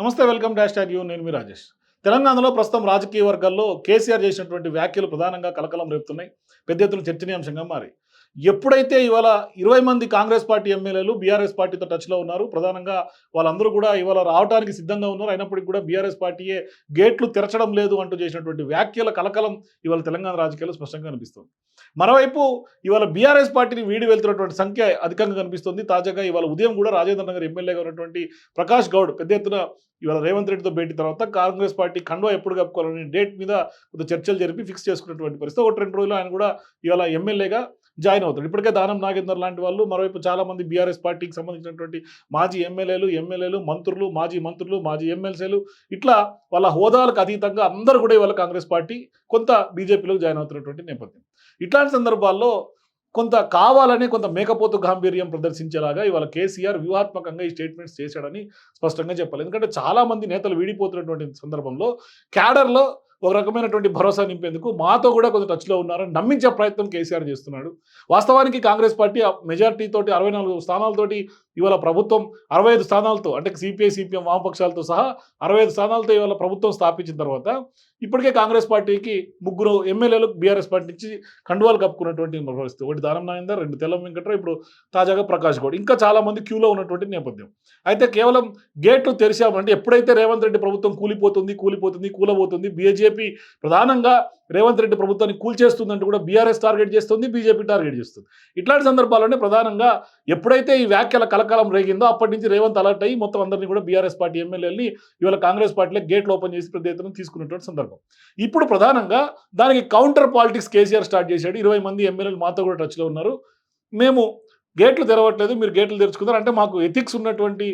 నమస్తే welcome dash tag you. నేను మీ రాజేష్. తెలంగాణలో ప్రస్తుతం రాజకీయ వర్గాల్లో కేసీఆర్ చేసినటువంటి వ్యాఖ్యలు ప్రధానంగా కలకలం రేపుతున్నాయి. పెద్ద ఎత్తున చర్చనీయాంశంగా మారి ఎప్పుడైతే ఇవాళ ఇరవై మంది కాంగ్రెస్ పార్టీ ఎమ్మెల్యేలు బీఆర్ఎస్ పార్టీతో టచ్లో ఉన్నారు ప్రధానంగా వాళ్ళందరూ కూడా ఇవాళ రావడానికి సిద్ధంగా ఉన్నారు. అయినప్పటికీ కూడా బీఆర్ఎస్ పార్టీయే గేట్లు తెరచడం లేదు అంటూ చేసినటువంటి వ్యాఖ్యల కలకలం ఇవాళ తెలంగాణ రాజకీయాల్లో స్పష్టంగా కనిపిస్తుంది. మరోవైపు ఇవాళ బీఆర్ఎస్ పార్టీని వీడి వెళ్తున్నటువంటి సంఖ్య అధికంగా కనిపిస్తుంది. తాజాగా ఇవాళ ఉదయం కూడా రాజేంద్ర నగర్ ఎమ్మెల్యేగా ఉన్నటువంటి ప్రకాష్ గౌడ్ పెద్ద ఎత్తున ఇవాళ రేవంత్ రెడ్డితో భేటీ తర్వాత కాంగ్రెస్ పార్టీ కండువా ఎప్పుడు కప్పుకోవాలని డేట్ మీద కొంత చర్చలు జరిపి ఫిక్స్ చేసుకున్నటువంటి పరిస్థితి. ఒకటి రెండు రోజులు ఆయన కూడా ఇవాళ ఎమ్మెల్యేగా జాయిన్ అవుతాడు. ఇప్పటికే దానం నాగేందర్ లాంటి వాళ్ళు మరోవైపు చాలా మంది బీఆర్ఎస్ పార్టీకి సంబంధించినటువంటి మాజీ ఎమ్మెల్యేలు ఎమ్మెల్యేలు మంత్రులు మాజీ మంత్రులు మాజీ ఎమ్మెల్సీలు ఇట్లా వాళ్ళ హోదాలకు అతీతంగా అందరూ కూడా ఇవాళ కాంగ్రెస్ పార్టీ కొంత బీజేపీలో జాయిన్ అవుతున్నటువంటి నేపథ్యం. ఇట్లాంటి సందర్భాల్లో కొంత కావాలని కొంత మేకపోతు గాంభీర్యం ప్రదర్శించేలాగా ఇవాళ కేసీఆర్ వ్యూహాత్మకంగా ఈ స్టేట్మెంట్స్ చేశాడని స్పష్టంగా చెప్పాలి. ఎందుకంటే చాలా మంది నేతలు వీడిపోతున్నటువంటి సందర్భంలో క్యాడర్లో ఒక రకమైనటువంటి భరోసా నింపేందుకు మాతో కూడా కొంచెం టచ్లో ఉన్నారని నమ్మించే ప్రయత్నం కేసీఆర్ చేస్తున్నాడు. వాస్తవానికి కాంగ్రెస్ పార్టీ ఆ మెజార్టీ తోటి అరవై నాలుగు స్థానాలతోటి ఇవాళ ప్రభుత్వం అరవై ఐదు స్థానాలతో అంటే సిపిఐ సిపిఎం వామపక్షాలతో సహా అరవై ఐదు స్థానాలతో ఇవాళ ప్రభుత్వం స్థాపించిన తర్వాత ఇప్పటికే కాంగ్రెస్ పార్టీకి ముగ్గురు ఎమ్మెల్యేలు బీఆర్ఎస్ పార్టీ నుంచి కండువాలు కప్పుకున్నటువంటి పరిస్థితి. ఒకటి దానం నాయందర్ రెండు తెల్లం వెంకట్రావు ఇప్పుడు తాజాగా ప్రకాష్ గౌడ్. ఇంకా చాలా మంది క్యూలో ఉన్నటువంటి నేపథ్యం. అయితే కేవలం గేట్లు తెరిచామంటే ఎప్పుడైతే రేవంత్ రెడ్డి ప్రభుత్వం కూలిపోతుంది కూలిపోతుంది కూలబోతుంది బీజేపీ ప్రధానంగా రేవంత్ రెడ్డి ప్రభుత్వాన్ని కూల్చేస్తుందంటూ కూడా బీఆర్ఎస్ టార్గెట్ చేస్తుంది బీజేపీ టార్గెట్ చేస్తుంది. ఇట్లాంటి సందర్భాల్లోనే ప్రధానంగా ఎప్పుడైతే ఈ వ్యాఖ్యల కలకలం రేగిందో అప్పటి నుంచి రేవంత్ అలర్ట్ అయ్యి మొత్తం అందరినీ కూడా బీఆర్ఎస్ పార్టీ ఎమ్మెల్యేలని ఇవాళ కాంగ్రెస్ పార్టీలో గేట్లు ఓపెన్ చేసి పెద్ద ఎత్తున తీసుకున్నటువంటి సందర్భం. ఇప్పుడు ప్రధానంగా దానికి కౌంటర్ పాలిటిక్స్ కేసీఆర్ స్టార్ట్ చేశాడు. ఇరవై మంది ఎమ్మెల్యేలు మాతో కూడా టచ్లో ఉన్నారు. మేము గేట్లు తెరవట్లేదు మీరు గేట్లు తెరుచుకున్నారు అంటే మాకు ఎథిక్స్ ఉన్నటువంటి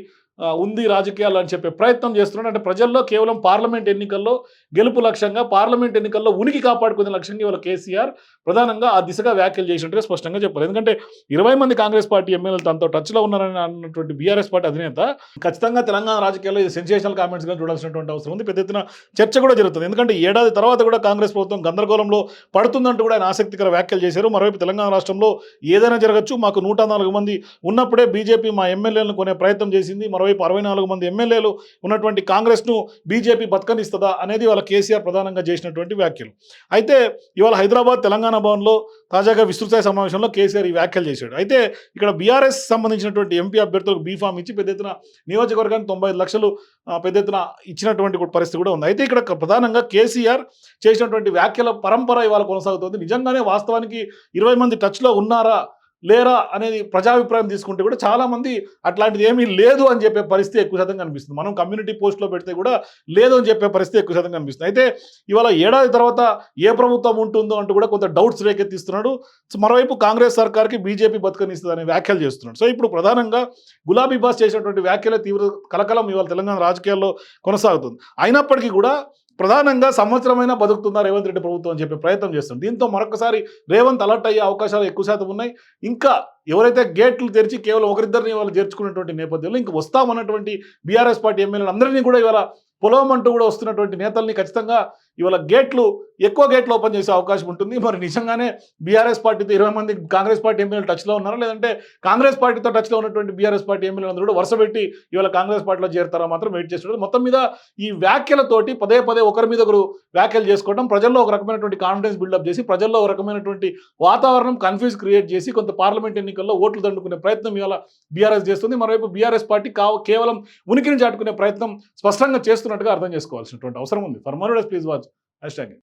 ఉంది రాజకీయాలు అని చెప్పే ప్రయత్నం చేస్తున్నాడు. అంటే ప్రజల్లో కేవలం పార్లమెంట్ ఎన్నికల్లో గెలుపు లక్ష్యంగా పార్లమెంట్ ఎన్నికల్లో ఉనికి కాపాడుకునే లక్ష్యంగా ఇవాళ కేసీఆర్ ప్రధానంగా ఆ దిశగా వ్యాఖ్యలు చేసినట్టుగా స్పష్టంగా చెప్పారు ఎందుకంటే ఇరవై మంది కాంగ్రెస్ పార్టీ ఎమ్మెల్యేలు తనతో టచ్లో ఉన్నారని అన్నటువంటి బీఆర్ఎస్ పార్టీ అధినేత ఖచ్చితంగా తెలంగాణ రాజకీయాల్లో ఇది సెన్సేషనల్ కామెంట్స్గా చూడాల్సినటువంటి అవసరం ఉంది. పెద్ద ఎత్తున చర్చ కూడా జరుగుతుంది. ఎందుకంటే ఏడాది తర్వాత కూడా కాంగ్రెస్ ప్రభుత్వం గందరగోళంలో పడుతుందంటూ కూడా ఆయన ఆసక్తికర వ్యాఖ్యలు చేశారు. మరోవైపు తెలంగాణ రాష్ట్రంలో ఏదైనా జరగచ్చు. మాకు నూట నాలుగు మంది ఉన్నప్పుడే బీజేపీ మా ఎమ్మెల్యేలను కొనే ప్రయత్నం చేసింది. మరోవైపు అరవై నాలుగు మంది ఎమ్మెల్యేలు ఉన్నటువంటి కాంగ్రెస్ను బీజేపీ బతకనిస్తుందా అనేది వాళ్ళ కేసీఆర్ ప్రధానంగా చేసినటువంటి వ్యాఖ్యలు. అయితే ఇవాళ హైదరాబాద్ తెలంగాణ భవన్లో తాజాగా విస్తృత సమావేశంలో కేసీఆర్ ఈ వ్యాఖ్యలు చేశాడు. అయితే ఇక్కడ బీఆర్ఎస్ సంబంధించినటువంటి ఎంపీ అభ్యర్థులకు బీఫామ్ ఇచ్చి పెద్ద ఎత్తున నియోజకవర్గానికి తొంభై లక్షలు పెద్ద ఎత్తున ఇచ్చినటువంటి పరిస్థితి కూడా ఉంది. అయితే ఇక్కడ ప్రధానంగా కేసీఆర్ చేసినటువంటి వ్యాఖ్యల పరంపర ఇవాళ కొనసాగుతుంది. నిజంగానే వాస్తవానికి ఇరవై మంది టచ్లో ఉన్నారా లేరా అనేది ప్రజాభిప్రాయం తీసుకుంటే కూడా చాలామంది అట్లాంటిది ఏమీ లేదు అని చెప్పే పరిస్థితి ఎక్కువ శాతం కనిపిస్తుంది. మనం కమ్యూనిటీ పోస్ట్లో పెడితే కూడా లేదు అని చెప్పే పరిస్థితి ఎక్కువ శాతం కనిపిస్తుంది. అయితే ఇవాళ ఏడాది తర్వాత ఏ ప్రభుత్వం ఉంటుందో అంటూ కూడా కొంత డౌట్స్ రేకెత్తిస్తున్నాడు. సో మరోవైపు కాంగ్రెస్ సర్కార్కి బీజేపీ బతుకనిస్తుంది అనే వ్యాఖ్యలు చేస్తున్నాడు. సో ఇప్పుడు ప్రధానంగా గులాబీ బాస్ చేసినటువంటి వ్యాఖ్యల తీవ్ర కలకలం ఇవాళ తెలంగాణ రాజకీయాల్లో కొనసాగుతుంది. అయినప్పటికీ కూడా ప్రధానంగా సంవత్సరమైనా బతుకుతుందా రేవంత్ రెడ్డి ప్రభుత్వం అని చెప్పే ప్రయత్నం చేస్తుంది. దీంతో మరొకసారి రేవంత్ అలర్ట్ అయ్యే అవకాశాలు ఎక్కువ శాతం ఉన్నాయి. ఇంకా ఎవరైతే గేట్లు తెరిచి కేవలం ఒకరిద్దరిని వాళ్ళు చేర్చుకున్నటువంటి నేపథ్యంలో ఇంక వస్తామన్నటువంటి బీఆర్ఎస్ పార్టీ ఎమ్మెల్యేలు అందరినీ కూడా ఇవాళ పొలం అంటూ కూడా వస్తున్నటువంటి నేతల్ని ఖచ్చితంగా ఇవాళ గేట్లు ఎక్కువ గేట్లు ఓపెన్ చేసే అవకాశం ఉంటుంది. మరి నిజంగానే బీఆర్ఎస్ పార్టీతో ఇరవై మంది కాంగ్రెస్ పార్టీ ఎమ్మెల్యేలు టచ్లో ఉన్నారా? లేదంటే కాంగ్రెస్ పార్టీతో టచ్లో ఉన్నటువంటి బీఆర్ఎస్ పార్టీ ఎమ్మెల్యేలు అందరూ కూడా వరుసపెట్టి ఇవాళ కాంగ్రెస్ పార్టీలో చేరుతారా మాత్రం వెయిట్ చేస్తున్నారు. మొత్తం మీద ఈ వ్యాఖ్యలతోటి పదే పదే ఒకరి మీద ఒకరు వ్యాఖ్యలు చేసుకోవడం ప్రజల్లో ఒక రకమైనటువంటి కాన్ఫిడెన్స్ బిల్డప్ చేసి ప్రజల్లో ఒక రకమైనటువంటి వాతావరణం కన్ఫ్యూజ్ క్రియేట్ చేసి కొంత పార్లమెంట్ ఎన్నికల్లో ఓట్లు దండుకునే ప్రయత్నం ఇవాళ బీఆర్ఎస్ చేస్తుంది. మరోవైపు బీఆర్ఎస్ పార్టీ కా కేవలం ఉనికిని చాటుకునే ప్రయత్నం స్పష్టంగా చేస్తున్నట్టుగా అర్థం చేసుకోవాల్సినటువంటి అవసరం ఉంది. ఫర్ మరోడెస్ ప్లీజ్ వాచ్ హ్యాష్ ట్యాగ్